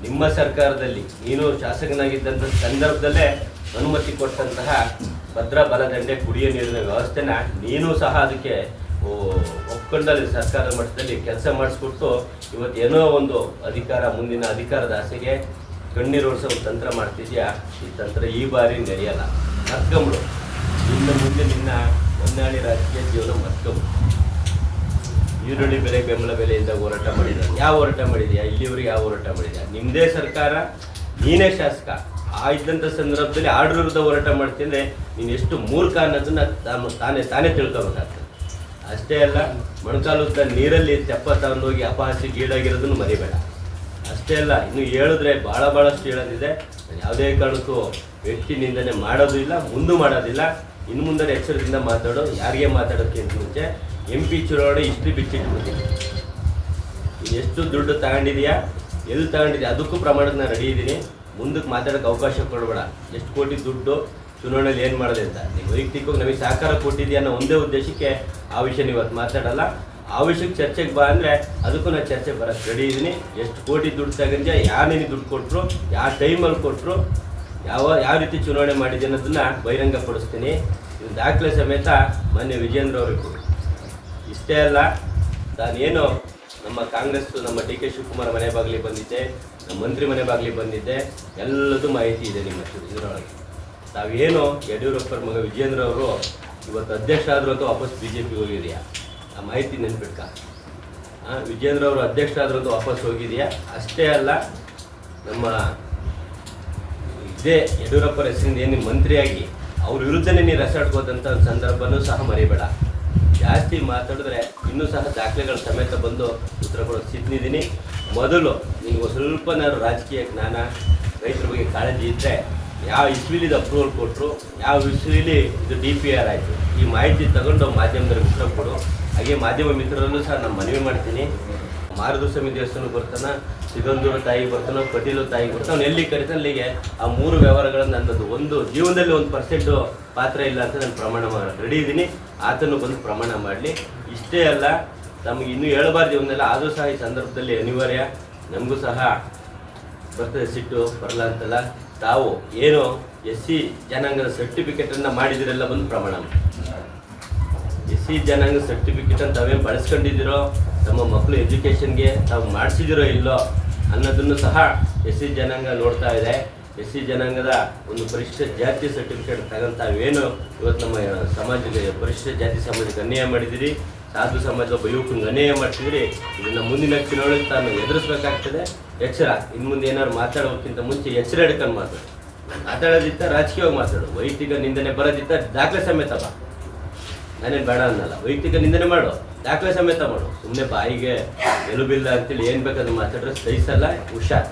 ನಿಮ್ಮ ಸರ್ಕಾರದಲ್ಲಿ ನೀನು ಶಾಸಕನಾಗಿದ್ದಂಥ ಸಂದರ್ಭದಲ್ಲೇ ಅನುಮತಿ ಕೊಟ್ಟಂತಹ ಭದ್ರಾ ಬಲದಂಡೆ ಕುಡಿಯೋ ನೀರಿನ ವ್ಯವಸ್ಥೆನ ನೀನು ಸಹ ಅದಕ್ಕೆ ಒಪ್ಕೊಂಡಲ್ಲಿ ಸರ್ಕಾರದ ಮಟ್ಟದಲ್ಲಿ ಕೆಲಸ ಮಾಡಿಸ್ಕೊಟ್ಟು ಇವತ್ತು ಏನೋ ಒಂದು ಅಧಿಕಾರ, ಮುಂದಿನ ಅಧಿಕಾರದ ಆಸೆಗೆ ಕಣ್ಣೀರೋಡಿಸೋ ತಂತ್ರ ಮಾಡ್ತಿದ್ಯಾ? ಈ ತಂತ್ರ ಈ ಬಾರಿ ನಡೆಯಲ್ಲ ಮತ್ಕಂಬಳು ಇನ್ನು ಮುಂದೆ ನಿನ್ನ ಹೊನ್ನಾಳಿ ರಾಜಕೀಯ ಜೀವನ ಮತ್ಕೊಂಬಿಡು ಈರುಳ್ಳಿ ಬೆಲೆ, ಬೆಂಬಲ ಬೆಲೆಯಿಂದ ಹೋರಾಟ ಮಾಡಿದ ಯಾವ ಹೋರಾಟ ಮಾಡಿದ್ಯಾ? ಇಲ್ಲಿವರೆಗೆ ಯಾವ ಹೋರಾಟ ಮಾಡಿದೆಯಾ? ನಿಮ್ಮದೇ ಸರ್ಕಾರ, ನೀನೇ ಶಾಸಕ. ಆ ಇದ್ದಂಥ ಸಂದರ್ಭದಲ್ಲಿ ಆರ್ಡರ್ ವಿರುದ್ಧ ಹೋರಾಟ ಮಾಡ್ತಿದ್ರೆ ನೀನು ಎಷ್ಟು ಮೂರ್ಖ ಅನ್ನೋದನ್ನ ತಾನು ತಾನೇ ತಾನೇ ತಿಳ್ಕೊಬೇಕಾಗ್ತದೆ. ಅಷ್ಟೇ ಅಲ್ಲ, ಮೊಣಕಾಲುದ್ದ ನೀರಲ್ಲಿ ತೆಪ್ಪ ತಗೊಂಡೋಗಿ ಅಪಹಾಸಿ ಗೀಡಾಗಿರೋದನ್ನು ಮರಿಬೇಡ. ಅಷ್ಟೇ ಅಲ್ಲ, ಇನ್ನು ಹೇಳಿದ್ರೆ ಭಾಳ, ಭಾಳಷ್ಟು ಹೇಳೋದಿದೆ. ಯಾವುದೇ ಕಾರಣಕ್ಕೂ ವ್ಯಕ್ತಿ ನಿಂದನೆ ಮಾಡೋದು ಇಲ್ಲ ಮುಂದೂ ಮಾಡೋದಿಲ್ಲ. ಇನ್ನು ಮುಂದೆ ಎಚ್ಚರದಿಂದ ಮಾತಾಡೋ ಯಾರಿಗೆ ಮಾತಾಡೋಕ್ಕಿಂತ ಮುಂಚೆ? ಎಂ ಪಿ ಚುನಾವಣೆ ಇಷ್ಟು ಬಿಚ್ಚಿಟ್ಬಿಡ್ತೀನಿ ಎಷ್ಟು ದುಡ್ಡು ತಗೊಂಡಿದೆಯಾ? ಎಲ್ಲಿ ತಗೊಂಡಿದ್ಯಾ? ಅದಕ್ಕೂ ಪ್ರಮಾಣದ ನಾನು ರೆಡಿ ಇದ್ದೀನಿ. ಮುಂದಕ್ಕೆ ಮಾತಾಡೋಕ್ಕೆ ಅವಕಾಶ ಕೊಡಬೇಡ. ಎಷ್ಟು ಕೋಟಿ ದುಡ್ಡು ಚುನಾವಣೆಯಲ್ಲಿ ಏನು ಮಾಡಿದೆ ಅಂತ. ನೀವು ವೈಯಕ್ತಿಕವಾಗಿ ನಮಗೆ ಸಹಕಾರ ಕೊಟ್ಟಿದ್ಯಾ ಅನ್ನೋ ಒಂದೇ ಉದ್ದೇಶಕ್ಕೆ ಆ ವಿಷಯ ನೀವು ಇವತ್ತು ಮಾತಾಡಲ್ಲ. ಆ ವಿಷಯಕ್ಕೆ ಚರ್ಚೆಗೆ ಬಾ ಅಂದರೆ ಅದಕ್ಕೂ ನಾನು ಚರ್ಚೆ ಬರೋಕ್ಕೆ ರೆಡಿ ಇದ್ದೀನಿ. ಎಷ್ಟು ಕೋಟಿ ದುಡ್ಡು ತಗೊಂಡ್ಯಾ ಯಾರು ನಿನಗೆ ದುಡ್ಡು ಕೊಟ್ಟರು ಯಾವ ಟೈಮಲ್ಲಿ ಕೊಟ್ಟರು ಯಾವ ಯಾವ ರೀತಿ ಚುನಾವಣೆ ಮಾಡಿದೆ ಅನ್ನೋದನ್ನು ಬಹಿರಂಗಪಡಿಸ್ತೀನಿ ಇದು ದಾಖಲೆ ಸಮೇತ ಮೊನ್ನೆ ವಿಜೇಂದ್ರ ಅವ್ರಿಗೆ ಇಷ್ಟೇ ಅಲ್ಲ, ನಾನೇನು ನಮ್ಮ ಕಾಂಗ್ರೆಸ್, ನಮ್ಮ ಡಿ ಕೆ ಶಿವಕುಮಾರ್ ಮನೆ ಬಾಗಿಲಿಗೆ ಬಂದಿದ್ದೆ, ನಮ್ಮ ಮಂತ್ರಿ ಮನೆ ಬಾಗಿಲಿಗೆ ಬಂದಿದ್ದೆ, ಎಲ್ಲದೂ ಮಾಹಿತಿ ಇದೆ ನಿಮ್ಮ ಇದರೊಳಗೆ. ತಾವೇನು ಯಡಿಯೂರಪ್ಪರ ಮಗ ವಿಜೇಂದ್ರ ಅವರು ಇವತ್ತು ಅಧ್ಯಕ್ಷ ಆದರೂ ಅಂತ ವಾಪಸ್ ಬಿ ಜೆ ಪಿ ಹೋಗಿದೆಯಾ? ಆ ಮಾಹಿತಿ ನೆನ್ಪಿಟ್ಕ. ವಿಜೇಂದ್ರ ಅವರು ಅಧ್ಯಕ್ಷ ಆದರೂ ಅಂತ ವಾಪಸ್ ಹೋಗಿದೆಯಾ? ಅಷ್ಟೇ ಅಲ್ಲ, ನಮ್ಮ ಇದೇ ಯಡಿಯೂರಪ್ಪರ ಹೆಸರಿಂದ ಏನು ಮಂತ್ರಿಯಾಗಿ ಅವ್ರ ವಿರುದ್ಧನೇ ನೀನು ರೆಸಾಡ್ಕೋದಂಥ ಒಂದು ಸಂದರ್ಭನೂ ಸಹ ಮರಿಬೇಡ. ಜಾಸ್ತಿ ಮಾತಾಡಿದ್ರೆ ಇನ್ನೂ ಸಹ ದಾಖಲೆಗಳ ಸಮೇತ ಬಂದು ಉತ್ತರ ಕೊಡೋಕೆ ಸಿದ್ಧಿದ್ದೀನಿ ಮೊದಲು ನೀವು ಸ್ವಲ್ಪನಾದ್ರು ರಾಜಕೀಯ ಜ್ಞಾನ, ರೈತರ ಬಗ್ಗೆ ಕಾಳಜಿ ಇದ್ದರೆ ಯಾವ ಇಸ್ವಿಲಿ ಇದು ಅಪ್ರೂವಲ್ ಕೊಟ್ಟರು ಯಾವ ಇಸ್ವಿಲಿ ಇದು ಡಿ ಪಿ ಆರ್ ಆಯಿತು, ಈ ಮಾಹಿತಿ ತಗೊಂಡು ಮಾಧ್ಯಮದಲ್ಲಿ ಉತ್ತರ ಕೊಡು. ಹಾಗೆ ಮಾಧ್ಯಮ ಮಿತ್ರರಲ್ಲೂ ಸಹ ನಾನು ಮನವಿ ಮಾಡ್ತೀನಿ. ಮಾರುದುಸ್ವಾಮಿ ದೇವಸ್ಥಾನಕ್ಕೆ ಬರ್ತಾನ ಸಿಗಂದೂರು ತಾಯಿ ಬರ್ತಾನೆ, ಪಟೀಲು ತಾಯಿ ಬರ್ತಾನೆ ಎಲ್ಲಿ ಕರಿತಾನೆ ಅಲ್ಲಿಗೆ, ಆ ಮೂರು ವ್ಯವಹಾರಗಳನ್ನು ನನ್ನದು ಒಂದು ಜೀವನದಲ್ಲಿ ಒಂದು ಪರ್ಸೆಂಟು ಪಾತ್ರ ಇಲ್ಲ ಅಂತ ನಾನು ಪ್ರಮಾಣ ರೆಡಿ ಇದ್ದೀನಿ. ಆತನು ಬಂದು ಪ್ರಮಾಣ ಮಾಡಲಿ. ಇಷ್ಟೇ ಅಲ್ಲ ನಮ್ಗೆ ಇನ್ನೂ ಹೇಳಬಾರ್ದು ಇವನ್ನೆಲ್ಲ ಆದರೂ ಸಹ ಈ ಸಂದರ್ಭದಲ್ಲಿ ಅನಿವಾರ್ಯ. ನಮಗೂ ಸಹ ಬರ್ತದೆ ಸಿಟ್ಟು, ಬರಲ್ಲ ಅಂತಲ್ಲ. ತಾವು ಏನು ಎಸ್ ಸಿ ಜನಾಂಗದ ಸರ್ಟಿಫಿಕೇಟನ್ನು ಮಾಡಿದಿರೆಲ್ಲ ಬಂದು ಪ್ರಮಾಣ ಎಸ್ ಸಿ ಸರ್ಟಿಫಿಕೇಟ್ ಅಂತ ತಾವೇ ಬಳಸ್ಕೊಂಡಿದ್ದೀರೋ ತಮ್ಮ ಮಕ್ಕಳು ಎಜುಕೇಷನ್ಗೆ ತಾವು ಮಾಡಿಸಿದಿರೋ ಇಲ್ಲೋ ಅನ್ನೋದನ್ನು ಸಹ ಎಸ್ ಸಿ ಜನಾಂಗ ನೋಡ್ತಾ ಇದೆ. ಎಸ್ ಸಿ ಜನಾಂಗದ ಒಂದು ಪರಿಶಿಷ್ಟ ಜಾತಿ ಸರ್ಟಿಫಿಕೇಟ್ ತಗೊಂಡು ತಾವೇನು ಇವತ್ತು ನಮ್ಮ ಸಮಾಜಕ್ಕೆ ಪರಿಶಿಷ್ಟ ಜಾತಿ ಸಮಾಜಕ್ಕೆ ಅನ್ಯಾಯ ಮಾಡಿದ್ದೀರಿ ಸಾಧು ಸಮಾಜದ ಒಬ್ಬ ಯುವಕನ ಅನ್ಯಾಯ ಮಾಡ್ತಿದ್ದೀರಿ ಇದನ್ನು ಮುಂದಿನ ಚುನಾವಣೆ ತಾನು ಎದುರಿಸ್ಬೇಕಾಗ್ತದೆ. ಎಚ್ಚರ. ಇನ್ನು ಮುಂದೆ ಏನಾದ್ರು ಮಾತಾಡೋಕ್ಕಿಂತ ಮುಂಚೆ ಎಚ್ಚರ ಹಿಡ್ಕೊಂಡು ಮಾತಾಡು. ಮಾತಾಡೋದಿತ್ತ ರಾಜಕೀಯವಾಗಿ ಮಾತಾಡು. ವೈಯಕ್ತಿಕ ನಿಂದನೆ ಬರೋದಿತ್ತ ದಾಖಲೆ ಸಮೇತ ಬಾ. ನಾನೇನು ಬೇಡ ಅನ್ನಲ್ಲ. ವೈಯಕ್ತಿಕ ನಿಂದನೆ ಮಾಡು. ದಾಖಲೆ ಸಮೇತ ಮಾಡು. ಸುಮ್ಮನೆ ಬಾಯಿಗೆ ಎಲುಬಿಲ್ಲ ಅಂತೇಳಿ ಏನು ಬೇಕಾದ್ರೆ ಮಾತಾಡ್ರೆ ಸಹಿಸಲ್ಲ, ಹುಷಾರ್.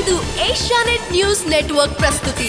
ಇದು ಏಷ್ಯಾನೆಟ್ ನ್ಯೂಸ್ ನೆಟ್ವರ್ಕ್ ಪ್ರಸ್ತುತಿ.